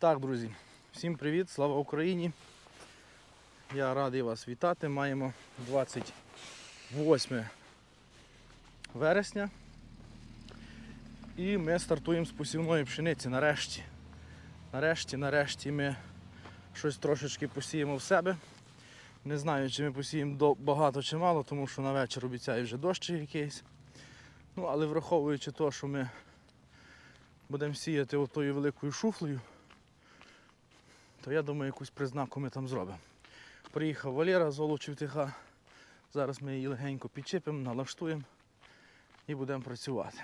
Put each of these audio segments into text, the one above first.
Так, друзі, всім привіт, слава Україні. Я радий вас вітати. Маємо 28 вересня. І ми стартуємо з посівної пшениці нарешті. Нарешті, нарешті ми щось трошечки посіємо в себе. Не знаю, чи ми посіємо багато чи мало, тому що на вечір обіцяє вже дощ якийсь. Ну, але враховуючи те, що ми будемо сіяти отою великою шуфлею, то я думаю, якусь признаку ми там зробимо. Приїхав Валера з Олочівтиха. Зараз ми її легенько підчепимо, налаштуємо і будемо працювати.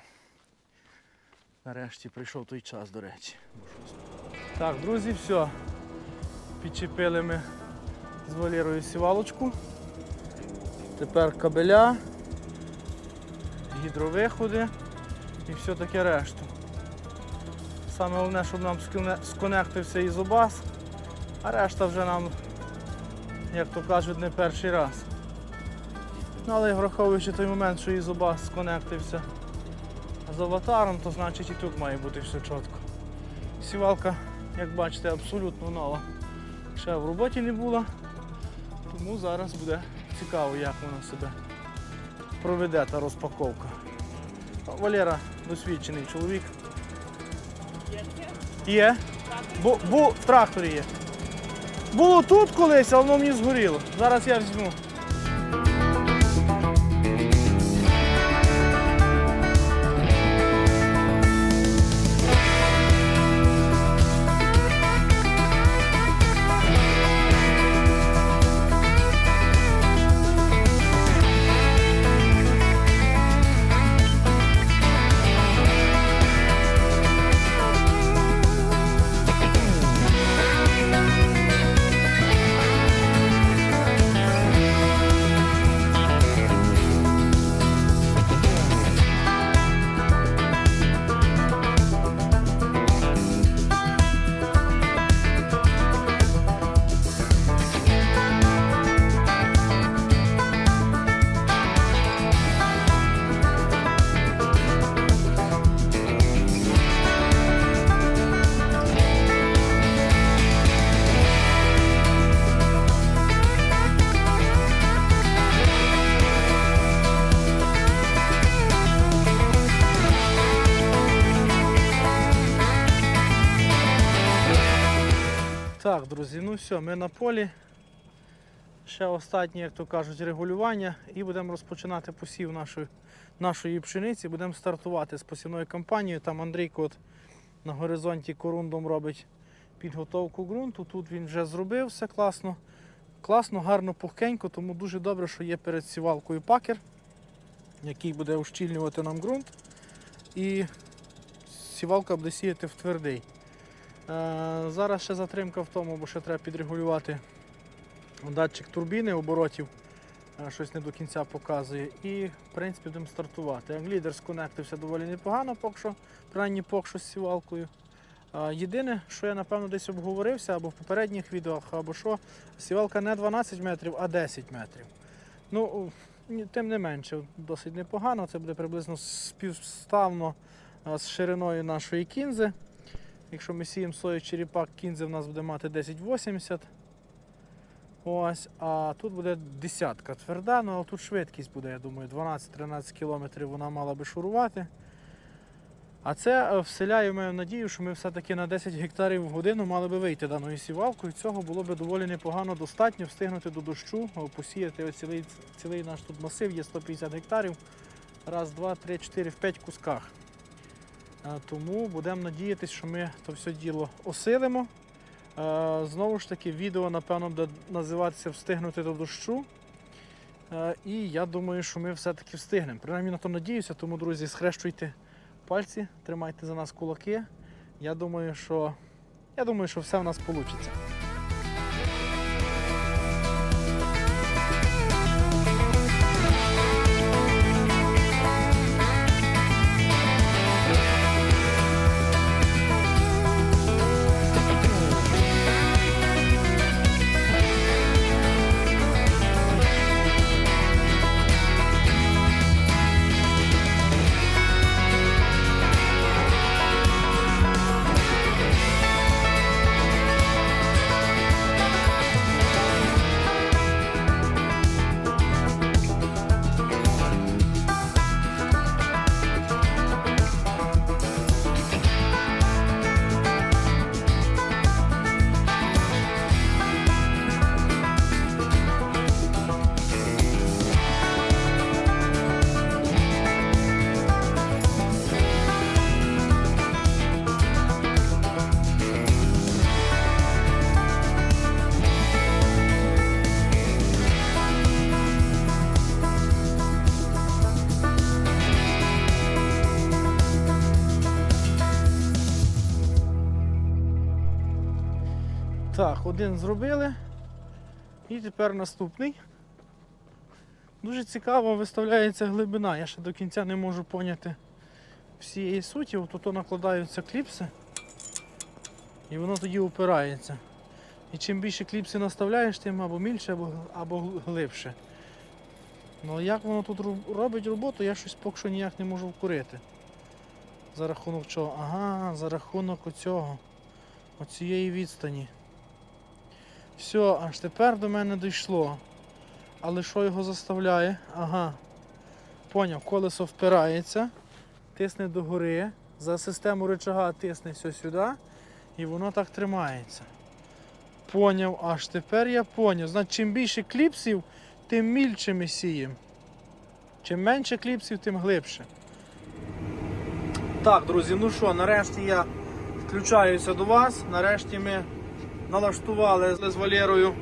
Нарешті прийшов той час, до речі. Так, друзі, все. Підчепили ми з Валерою сівалочку. Тепер кабеля, гідровиходи і все таке решту. Саме головне, щоб нам сконе- сконектився ізобас, а решта вже нам, як то кажуть, не перший раз. Ну, але враховуючи той момент, що ізобас сконектився з аватаром, то значить і тут має бути все чітко. Сівалка, як бачите, абсолютно нова. Ще в роботі не була, тому зараз буде цікаво, як вона себе проведе та розпаковка. Валера досвідчений чоловік. Є. Бу, бу, в тракторі є. Було тут колись, а воно мені згоріло. Зараз я візьму. Друзі, ну все, ми на полі. Ще останнє, як то кажуть, регулювання і будемо розпочинати посів нашої, нашої пшениці. Будемо стартувати з посівною кампанією. Там Андрійко от на горизонті корундом робить підготовку ґрунту. Тут він вже зробив все класно. Класно, гарно, пухкенько, тому дуже добре, що є перед сівалкою пакер, який буде ущільнювати нам ґрунт. І сівалка буде сіяти в твердий. Е, Зараз ще затримка в тому, бо ще треба підрегулювати датчик турбіни оборотів. Е, Щось не до кінця показує. І в принципі будемо стартувати. Англідер сконектився доволі непогано, поки що, принаймні поки що з сівалкою. Е, Єдине, що я напевно десь обговорився або в попередніх відео, або що, сівалка не 12 метрів, а 10 метрів. Ну, тим не менше, досить непогано. Це буде приблизно співставно з шириною нашої кінзи. Якщо ми сіємо сою черепак, кінзи в нас буде мати 1080. Ось, а тут буде десятка тверда, ну але тут швидкість буде, я думаю, 12-13 км вона мала би шурувати. А це е, вселяє мою надію, що ми все-таки на 10 гектарів в годину мали би вийти даною сівалкою. Цього було би доволі непогано достатньо встигнути до дощу, е, посіяти цілий, цілий наш тут масив, є 150 гектарів. Раз, два, три, чотири, в п'ять кусках. Е, Тому будемо надіятися, що ми то все діло осилимо. Е, Знову ж таки, відео, напевно, буде називатися Встигнути до дощу. Е, І я думаю, що ми все-таки встигнемо. Принаймні на то надіюся, тому, друзі, схрещуйте пальці, тримайте за нас кулаки. Я думаю, що, я думаю, що все в нас вийде. Так, один зробили. І тепер наступний. Дуже цікаво виставляється глибина. Я ще до кінця не можу поняти всієї суті. От тут накладаються кліпси. І воно тоді упирається. І чим більше кліпси наставляєш, тим або більше, або, або глибше. Ну як воно тут робить роботу, я щось поки що ніяк не можу вкурити. За рахунок чого? Ага, за рахунок оцього. Оцієї відстані. Все, аж тепер до мене дійшло. Але що його заставляє? Ага. Поняв, колесо впирається, тисне догори, за систему рычага тисне все сюди, і воно так тримається. Поняв, аж тепер я поняв. Значить, чим більше кліпсів, тим мільче ми сіємо. Чим менше кліпсів, тим глибше. Так, друзі, ну що, нарешті я включаюся до вас. Нарешті ми налаштували з Валерою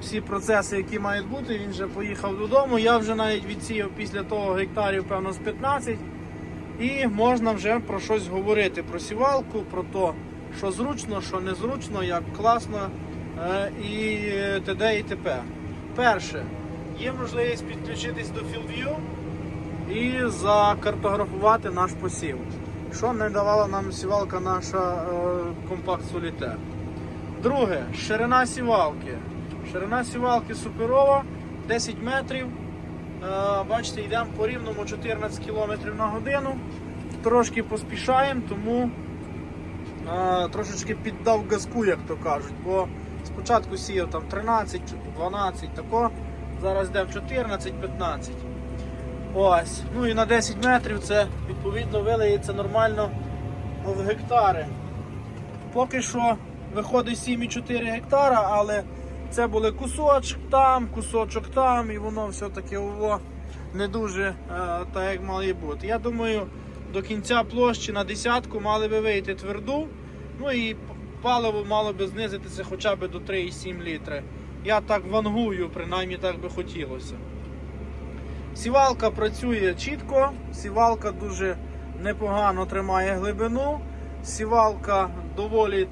всі процеси, які мають бути. Він вже поїхав додому. Я вже навіть відсіяв після того гектарів, певно, з 15. І можна вже про щось говорити, про сівалку, про те, що зручно, що незручно, як класно е, і т.д. і т.п. Перше, є можливість підключитись до FieldView і закартографувати наш посів. Що не давала нам сівалка наша е, компакт Solitaire. Друге, ширина сівалки. Ширина сівалки суперова, 10 метрів. Е, бачите, йдемо по рівному 14 км на годину. Трошки поспішаємо, тому е, трошечки піддав газку, як то кажуть. Бо спочатку сіяв там 13, 12, тако. Зараз йде 14-15. Ось. Ну і на 10 метрів це відповідно вилиється нормально в гектари. Поки що виходить 7,4 гектара, але це були кусочок там, кусочок там, і воно все-таки не дуже е, так, як має бути. Я думаю, до кінця площі на десятку мали би вийти тверду. Ну і паливо мало би знизитися хоча б до 3,7 літри. Я так вангую, принаймні так би хотілося. Сівалка працює чітко, сівалка дуже непогано тримає глибину, сівалка доволі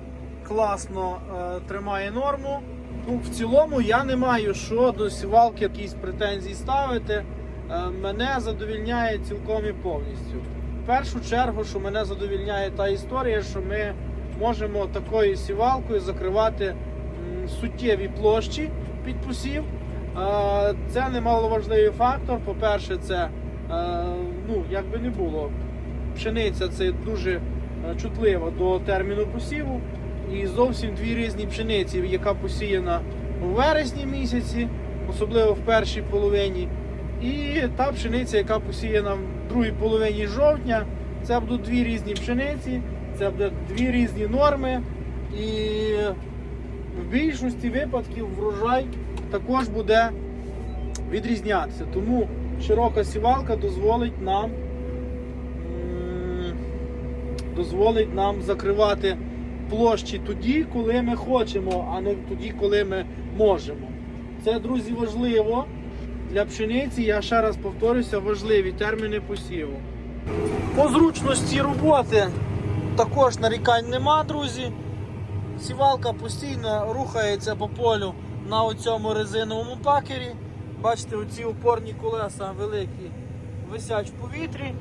класно е, тримає норму. Ну, в цілому я не маю що до сівалки якісь претензії ставити. Е, мене задовільняє цілком і повністю. В першу чергу, що мене задовільняє та історія, що ми можемо такою сівалкою закривати суттєві площі під посів. Е, Це немаловажливий фактор. По-перше, це ну, як би не було, пшениця це дуже чутлива до терміну посіву. І зовсім дві різні пшениці, яка посіяна у вересні місяці, особливо в першій половині. І та пшениця, яка посіяна в другій половині жовтня. Це будуть дві різні пшениці, це будуть дві різні норми. І в більшості випадків врожай також буде відрізнятися. Тому широка сівалка дозволить нам дозволить нам закривати площі тоді, коли ми хочемо, а не тоді, коли ми можемо. Це, друзі, важливо для пшениці. Я ще раз повторюся, важливі терміни посіву. По зручності роботи також нарікань нема, друзі. Сівалка постійно рухається по полю на оцьому резиновому пакері. Бачите, оці опорні колеса великі висять в повітрі.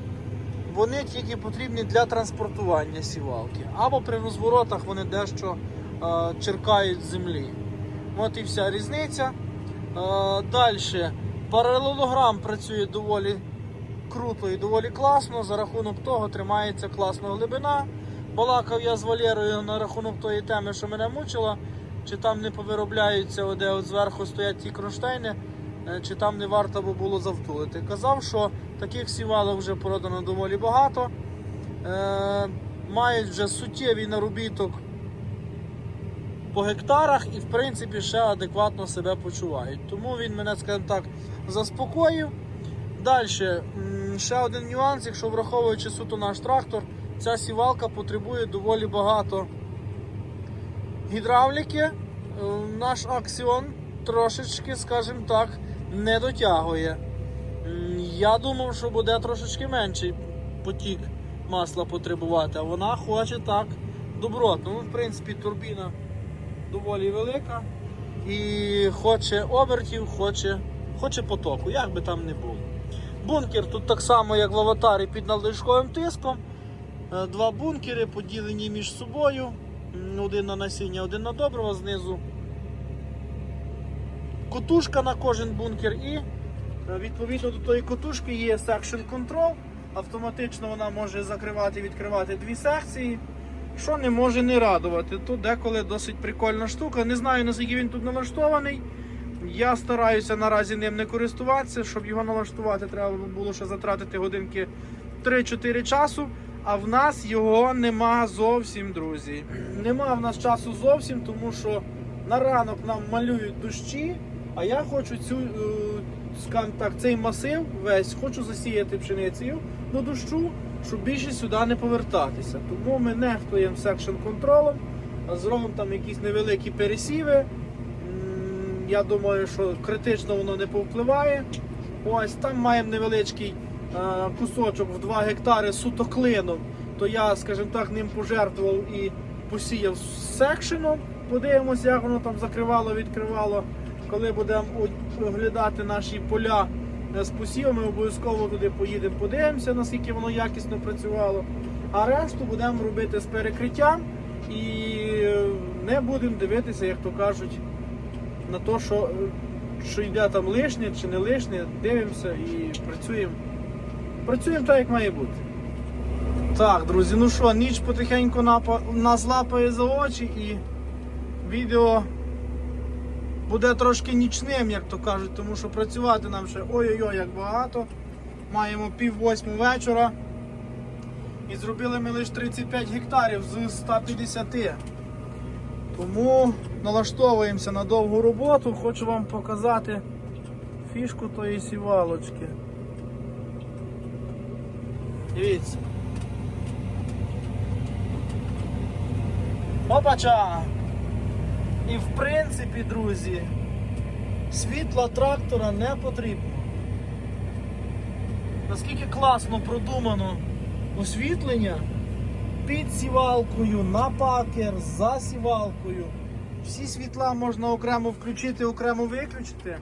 Вони тільки потрібні для транспортування сівалки. Або при розворотах вони дещо е, черкають землі. От і вся різниця. Е, Далі паралелограм працює доволі круто і доволі класно. За рахунок того тримається класна глибина. Балакав я з Валерою на рахунок тої теми, що мене мучила. Чи там не повиробляються, де от зверху стоять ті кронштейни, чи там не варто би було завтулити. Казав, що таких сівалок вже продано доволі багато. Е, мають вже суттєвий наробіток по гектарах і, в принципі, ще адекватно себе почувають. Тому він мене, скажімо так, заспокоїв. Далі, ще один нюанс, якщо враховуючи суто наш трактор, ця сівалка потребує доволі багато гідравліки. Е, Наш аксіон трошечки, скажімо так, не дотягує. Я думав, що буде трошечки менший потік масла потребувати, а вона хоче так добротно. Ну, в принципі, турбіна доволі велика. І хоче обертів, хоче, хоче потоку, як би там не було. Бункер тут так само, як в аватарі під надлишковим тиском. Е, Два бункери поділені між собою. Один на насіння, один на доброго знизу. Котушка на кожен бункер і е, відповідно до тої котушки є Section Control. Автоматично вона може закривати і відкривати дві секції. Що не може не радувати. Тут деколи досить прикольна штука. Не знаю наскільки він тут налаштований. Я стараюся наразі ним не користуватися. Щоб його налаштувати, треба було ще затратити годинки 3-4 часу. А в нас його нема зовсім, друзі. Нема в нас часу зовсім, тому що на ранок нам малюють дощі, а я хочу цю, е, скажімо так, цей масив весь хочу засіяти пшеницею до дощу, щоб більше сюди не повертатися. Тому ми нехтуємо секшн контролем, а зробимо там якісь невеликі пересіви. Я думаю, що критично воно не повпливає. Ось там маємо невеличкий е, кусочок в 2 гектари суто клином, то я, скажімо так, ним пожертвував і посіяв секшеном. Подивимося, як воно там закривало, відкривало. Коли будемо оглядати наші поля е, з посівами, обов'язково туди поїдемо, подивимося, наскільки воно якісно працювало. А решту будемо робити з перекриттям і е, не будемо дивитися, як то кажуть, на те, що, е, що йде там лишнє чи не лишнє, дивимося і працюємо. Працюємо так, як має бути. Так, друзі, ну що, ніч потихеньку нас лапає за очі і відео буде трошки нічним, як то кажуть, тому що працювати нам ще ой-ой-ой як багато. Маємо пів восьму вечора. І зробили ми лише 35 гектарів з 150. Тому налаштовуємося на довгу роботу. Хочу вам показати фішку тої сівалочки. Дивіться. Опача! І в принципі, друзі, світла трактора не потрібно. Наскільки класно продумано освітлення під сівалкою, на пакер, за сівалкою. Всі світла можна окремо включити, окремо виключити.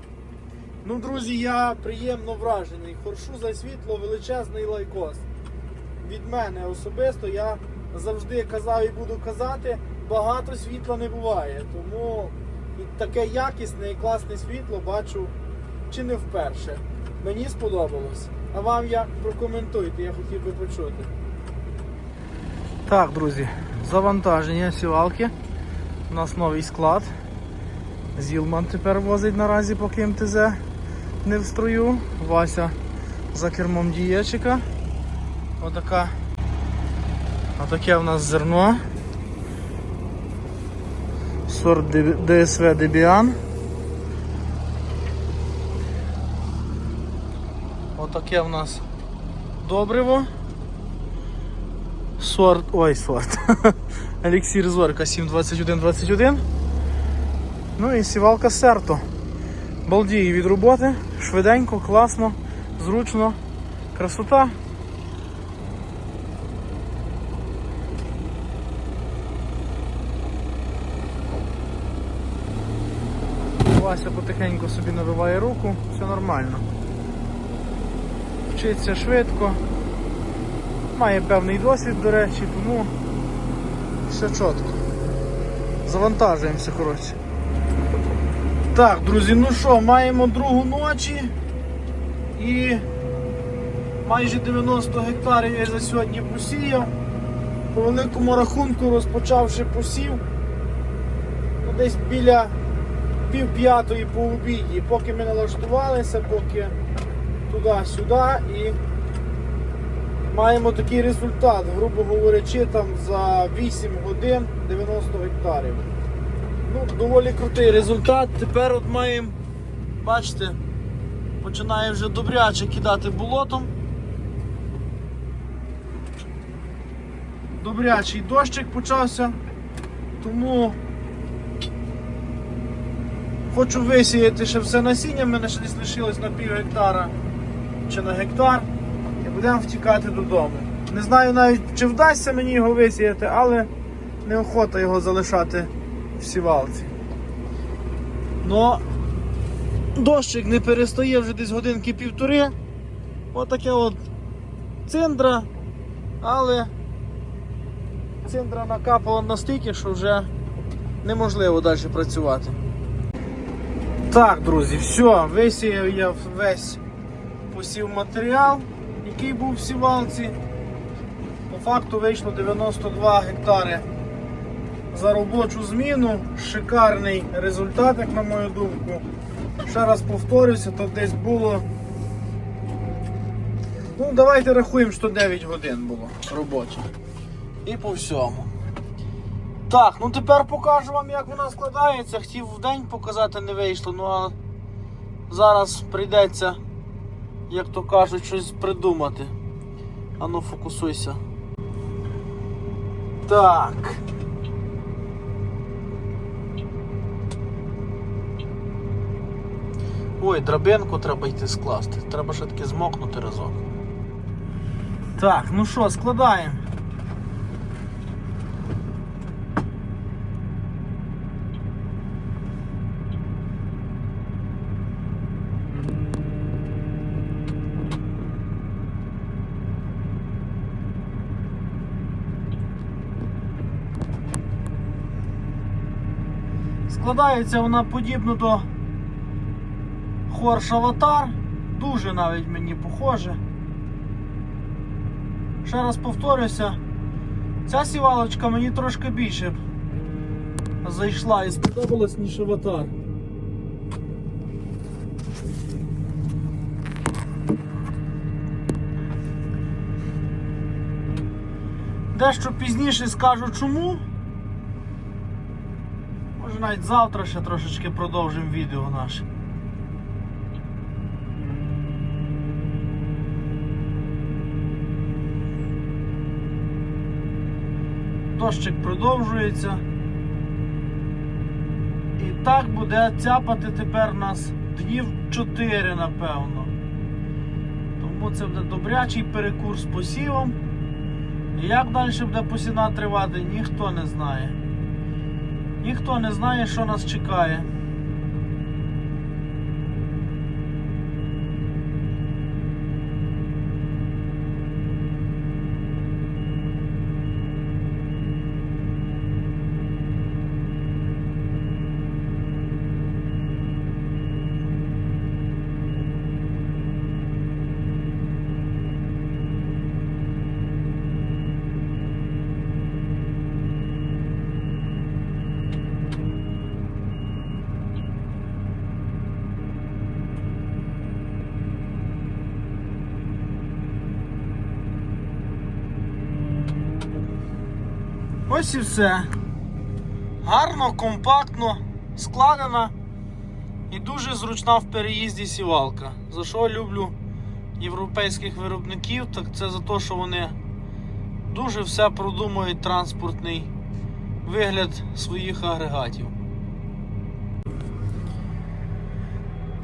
Ну, друзі, я приємно вражений. Хоршу за світло величезний лайкос. Від мене особисто я завжди казав і буду казати, багато світла не буває. Тому таке якісне і класне світло бачу чи не вперше. Мені сподобалось. А вам як прокоментуйте, я хотів би почути. Так, друзі, завантаження сівалки. У нас новий склад. Зілман тепер возить наразі, поки МТЗ не в строю. Вася за кермом дієчика. Отака. Отаке в нас зерно. Сорт ДСВ Дебіан. Отаке в нас добриво. Сорт. Ой, сорт. Еліксір Зорка 72121. Ну і сівалка Серто. Балдіє від роботи, швиденько, класно, зручно, красота. Вася потихеньку собі набиває руку, все нормально. Вчиться швидко. Має певний досвід, до речі, тому все чітко. Завантажуємося, коротше. Так, друзі, ну що, маємо другу ночі і майже 90 гектарів я за сьогодні посіяв. По великому рахунку розпочавши посів ну, десь біля пів п'ятої по обіді, поки ми налаштувалися, поки туди-сюди і маємо такий результат, грубо говорячи, там за 8 годин 90 гектарів. Ну, доволі крутий результат. Тепер от маємо, бачите, починає вже добряче кидати болотом. Добрячий дощик почався, тому хочу висіяти ще все насіння, в мене ще десь лишилось на пів гектара чи на гектар. І будемо втікати додому. Не знаю навіть, чи вдасться мені його висіяти, але неохота його залишати в сівалці. Но дощик не перестає вже десь годинки півтори. Отаке от циндра, але циндра накапала настільки, що вже неможливо далі працювати. Так, друзі, все, висіяв я весь посів матеріал, який був в сівалці. По факту вийшло 92 гектари за робочу зміну. Шикарний результат, як на мою думку. Ще раз повторюся, то десь було. Ну, давайте рахуємо, що 9 годин було робочих. І по всьому. Так, ну тепер покажу вам, як вона складається. Хотів в день показати, не вийшло, ну а зараз прийдеться, як то кажуть, щось придумати. Ану, фокусуйся. Так. Ой, драбинку треба йти скласти. Треба ще таки змокнути разок. Так, ну що, складаємо. Складається вона подібно до Хорш Аватар. Дуже навіть мені похоже. Ще раз повторюся, ця сівалочка мені трошки більше зайшла і сподобалась, ніж аватар. Дещо пізніше скажу чому. Може навіть завтра ще трошечки продовжимо відео наше. Дощик продовжується. І так буде цяпати тепер нас днів 4, напевно. Тому це буде добрячий перекур з посівом. І як далі буде посіна тривати, ніхто не знає. Ніхто не знає, що нас чекає. Ось і все. Гарно, компактно, складена і дуже зручна в переїзді сівалка. За що люблю європейських виробників, так це за те, що вони дуже все продумують транспортний вигляд своїх агрегатів.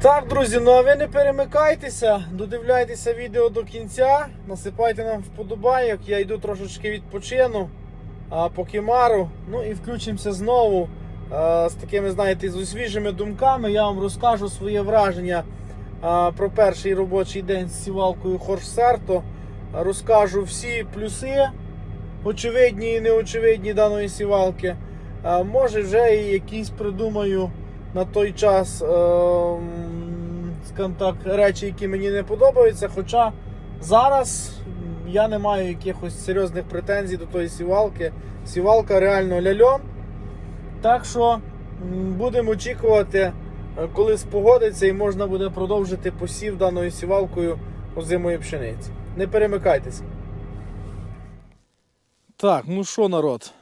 Так, друзі, ну а ви не перемикайтеся, додивляйтеся відео до кінця, насипайте нам вподобайок, я йду трошечки відпочину по кімару. Ну і включимося знову з такими, знаєте, з освіжими думками. Я вам розкажу своє враження про перший робочий день з сівалкою Хорсерто. Розкажу всі плюси, очевидні і неочевидні даної сівалки. Може вже і якісь придумаю на той час так, речі, які мені не подобаються. Хоча зараз я не маю якихось серйозних претензій до тої сівалки. Сівалка реально ляльон. Так що будемо очікувати, е, коли спогодиться і можна буде продовжити посів даною сівалкою озимої пшениці. Не перемикайтеся. Так, ну що, народ?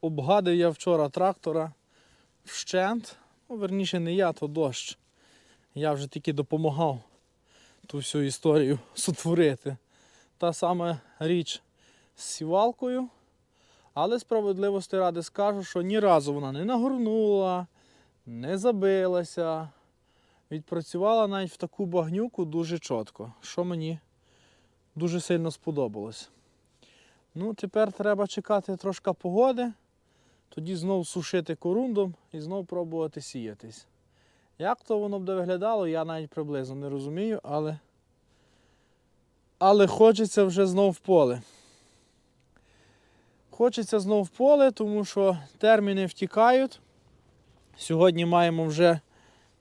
Обгадив я вчора трактора вщент. Ну, верніше, не я, то дощ. Я вже тільки допомагав ту всю історію сотворити. Та сама річ з сівалкою. Але справедливості ради скажу, що ні разу вона не нагорнула, не забилася. Відпрацювала навіть в таку багнюку дуже чітко, що мені дуже сильно сподобалось. Ну, тепер треба чекати трошки погоди. тоді знов сушити корундом і знов пробувати сіятись. Як то воно буде виглядало, я навіть приблизно не розумію, але, але хочеться вже знов в поле. Хочеться знов в поле, тому що терміни втікають. Сьогодні маємо вже,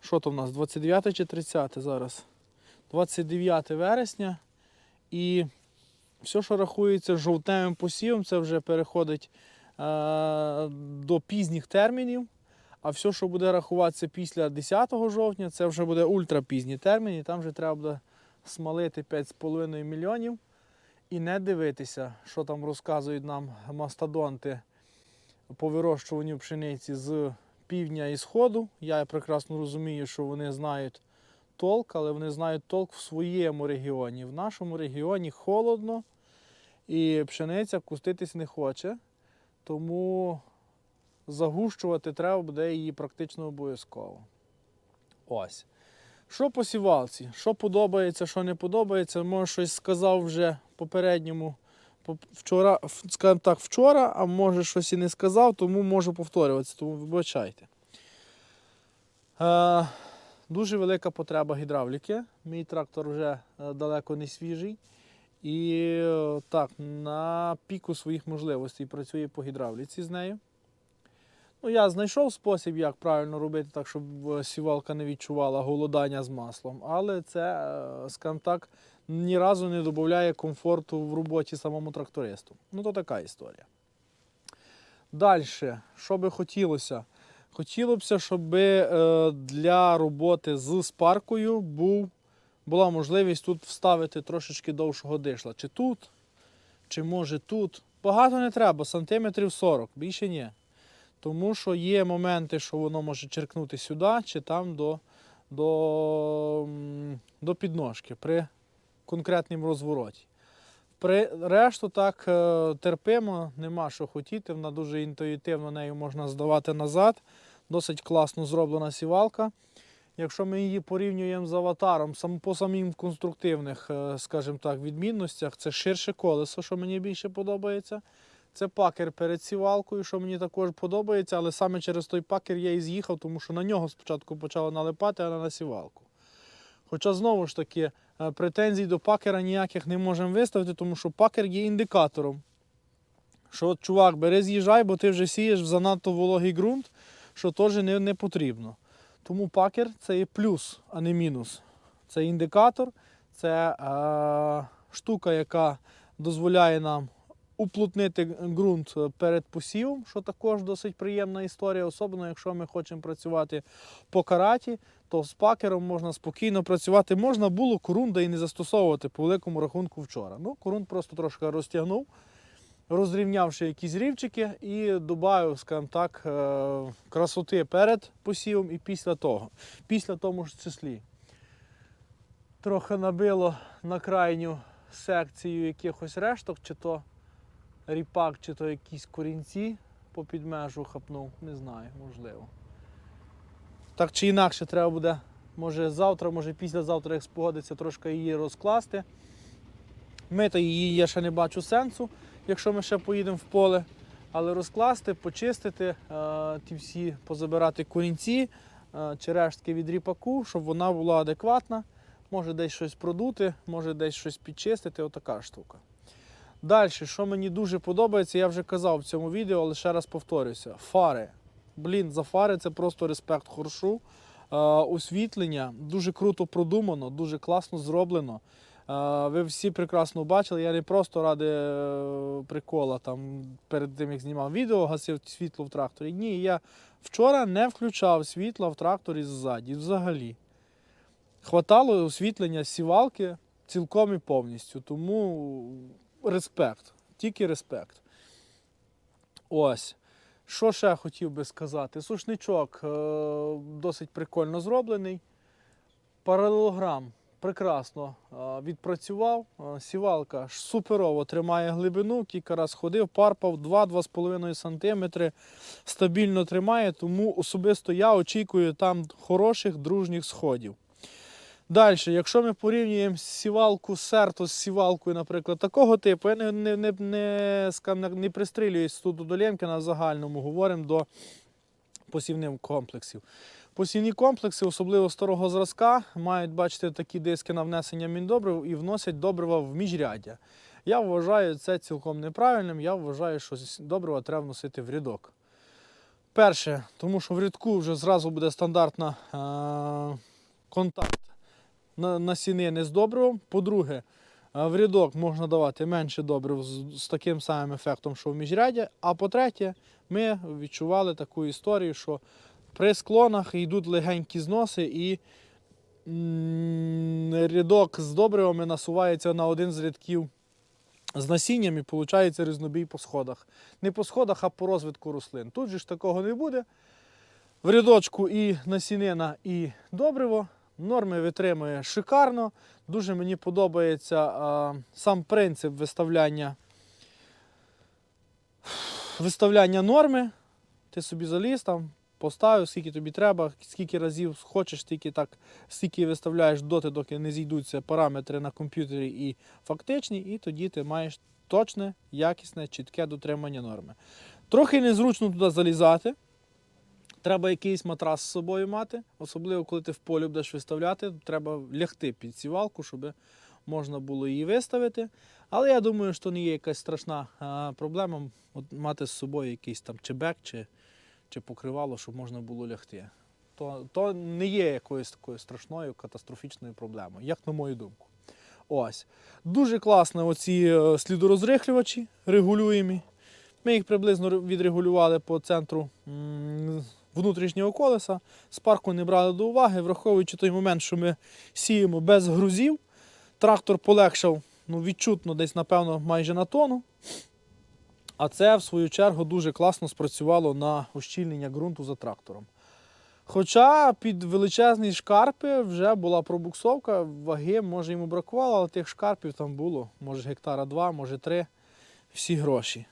що то в нас, 29 чи 30 зараз? 29 вересня. І все, що рахується жовтневим посівом, це вже переходить е, до пізніх термінів. А все, що буде рахуватися після 10 жовтня, це вже буде ультрапізні терміни. Там вже треба буде смалити 5,5 мільйонів і не дивитися, що там розказують нам мастодонти по вирощуванню пшениці з півдня і сходу. Я прекрасно розумію, що вони знають толк, але вони знають толк в своєму регіоні. В нашому регіоні холодно і пшениця куститись не хоче, тому загущувати треба буде її практично обов'язково. Ось. Що по сівалці? Що подобається, що не подобається, може щось сказав вже попередньому по- вчора, скажімо так, вчора, а може щось і не сказав, тому можу повторюватися, тому вибачайте. Е, дуже велика потреба гідравліки. Мій трактор вже е, далеко не свіжий. І е, так, на піку своїх можливостей працює по гідравліці з нею. Ну, я знайшов спосіб, як правильно робити, так, щоб е, сівалка не відчувала голодання з маслом. Але це, е, скажімо так, ні разу не додає комфорту в роботі самому трактористу. Ну, то така історія. Далі, що би хотілося? Хотілося б, щоб е, для роботи з спаркою був, була можливість тут вставити трошечки довшого дишла. Чи тут, чи може тут. Багато не треба, сантиметрів 40, більше ні. Тому що є моменти, що воно може черкнути сюди, чи там до, до, до підножки при конкретному розвороті. При решту так е, терпимо, нема що хотіти, вона дуже інтуїтивно нею можна здавати назад. Досить класно зроблена сівалка. Якщо ми її порівнюємо з аватаром, по самим конструктивних, е, скажімо так, відмінностях, це ширше колесо, що мені більше подобається. Це пакер перед сівалкою, що мені також подобається, але саме через той пакер я і з'їхав, тому що на нього спочатку почало налипати, а не на сівалку. Хоча знову ж таки е, претензій до пакера ніяких не можемо виставити, тому що пакер є індикатором. Що чувак, бери з'їжджай, бо ти вже сієш в занадто вологий ґрунт, що теж не, не потрібно. Тому пакер це є плюс, а не мінус. Це індикатор, це е, штука, яка дозволяє нам уплотнити ґрунт перед посівом, що також досить приємна історія, особливо якщо ми хочемо працювати по караті, то з пакером можна спокійно працювати. Можна було корунда і не застосовувати по великому рахунку вчора. Ну, корунд просто трошки розтягнув, розрівнявши якісь рівчики і додав, скажімо так, е, красоти перед посівом і після того. Після тому ж числі. Трохи набило на крайню секцію якихось решток, чи то ріпак, чи то якісь корінці по підмежу хапнув, не знаю, можливо. Так чи інакше треба буде, може завтра, може післязавтра, як спогодиться, трошки її розкласти. Мити її я ще не бачу сенсу, якщо ми ще поїдемо в поле. Але розкласти, почистити, е, ті всі позабирати корінці е, чи рештки від ріпаку, щоб вона була адекватна. Може десь щось продути, може десь щось підчистити, отака штука. Далі, що мені дуже подобається, я вже казав в цьому відео, але ще раз повторюся. Фари. Блін, за фари це просто респект хоршу. Е, освітлення дуже круто продумано, дуже класно зроблено. Е, ви всі прекрасно бачили, я не просто ради е, прикола там, перед тим, як знімав відео, гасив світло в тракторі. Ні, я вчора не включав світла в тракторі ззаді взагалі. Хватало освітлення сівалки цілком і повністю. Тому респект, тільки респект. Ось. Що ще хотів би сказати? Сушничок е, досить прикольно зроблений. Паралелограм прекрасно е, відпрацював. Е, Сівалка суперово тримає глибину, кілька раз ходив, парпав 2-2,5 см. Стабільно тримає, тому особисто я очікую там хороших дружніх сходів. Далі, якщо ми порівнюємо сівалку серто з сівалкою, наприклад, такого типу, я не, не, не, не, не пристрілююсь тут до Лємкіна в загальному, говоримо до посівних комплексів. Посівні комплекси, особливо старого зразка, мають бачите такі диски на внесення міндобрив і вносять добрива в міжряддя. Я вважаю це цілком неправильним. Я вважаю, що добрива треба вносити в рядок. Перше, тому що в рядку вже зразу буде стандартна е- контакт на, насінини з добривом. По-друге, е, в рядок можна давати менше добрив з, таким самим ефектом, що в міжряддя. А по-третє, ми відчували таку історію, що при склонах йдуть легенькі зноси і рядок з добривами насувається на один з рядків з насінням і виходить різнобій по сходах. Не по сходах, а по розвитку рослин. Тут же ж такого не буде. В рядочку і насінина, і добриво. Норми витримує шикарно. Дуже мені подобається а, сам принцип виставляння, виставляння норми. Ти собі заліз там, поставив, скільки тобі треба, скільки разів хочеш, стільки так, стільки виставляєш доти, доки не зійдуться параметри на комп'ютері і фактичні, і тоді ти маєш точне, якісне, чітке дотримання норми. Трохи незручно туди залізати. Треба якийсь матрас з собою мати, особливо коли ти в полі будеш виставляти, треба лягти під сівалку, щоб можна було її виставити. Але я думаю, що не є якась страшна проблема мати з собою якийсь там чебек чи, чи покривало, щоб можна було лягти. То, то не є якоюсь такою страшною катастрофічною проблемою, як на мою думку. Ось. Дуже класно оці е, слідорозрихлювачі регулюємі. Ми їх приблизно відрегулювали по центру внутрішнього колеса. Спарку не брали до уваги, враховуючи той момент, що ми сіємо без грузів. Трактор полегшав ну, відчутно десь, напевно, майже на тонну. А це, в свою чергу, дуже класно спрацювало на ущільнення ґрунту за трактором. Хоча під величезні шкарпи вже була пробуксовка, ваги, може йому бракувало, але тих шкарпів там було, може гектара два, може три, всі гроші.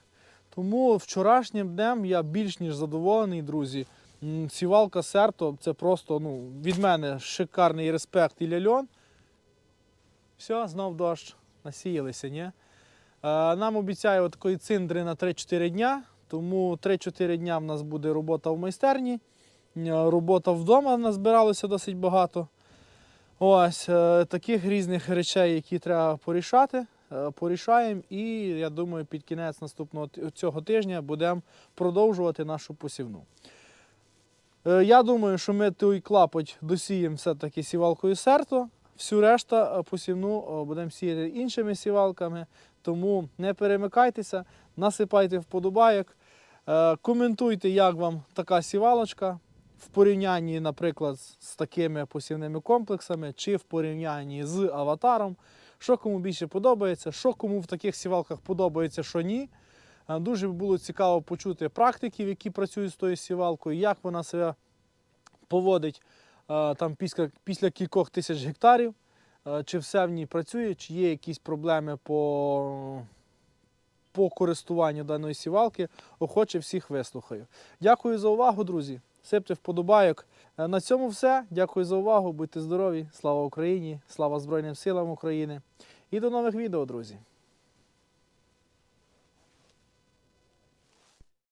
Тому вчорашнім днем я більш ніж задоволений, друзі. Сівалка Серто це просто ну, від мене шикарний респект і ляльон. Все, знов дощ, насіялися, ні? Е, Нам обіцяють такої циндри на 3-4 дня, тому 3-4 дня в нас буде робота в майстерні. Е, Робота вдома назбиралося досить багато. Ось е, таких різних речей, які треба порішати, порішаємо. І я думаю, під кінець наступного цього тижня будемо продовжувати нашу посівну. Е, Я думаю, що ми той клапоть досіємо все-таки сівалкою серто. Всю решта е, посівну е, будемо сіяти іншими сівалками. Тому не перемикайтеся, насипайте вподобайок, коментуйте, як вам така сівалочка в порівнянні, наприклад, з такими посівними комплексами, чи в порівнянні з аватаром. Що кому більше подобається, що кому в таких сівалках подобається, що ні. Е, Дуже було цікаво почути практиків, які працюють з тою сівалкою, як вона себе поводить е, там після, після кількох тисяч гектарів, е, чи все в ній працює, чи є якісь проблеми по, по користуванню даної сівалки. Охоче всіх вислухаю. Дякую за увагу, друзі. Сипте вподобайок. На цьому все. Дякую за увагу. Будьте здорові. Слава Україні! Слава Збройним силам України. І до нових відео, друзі!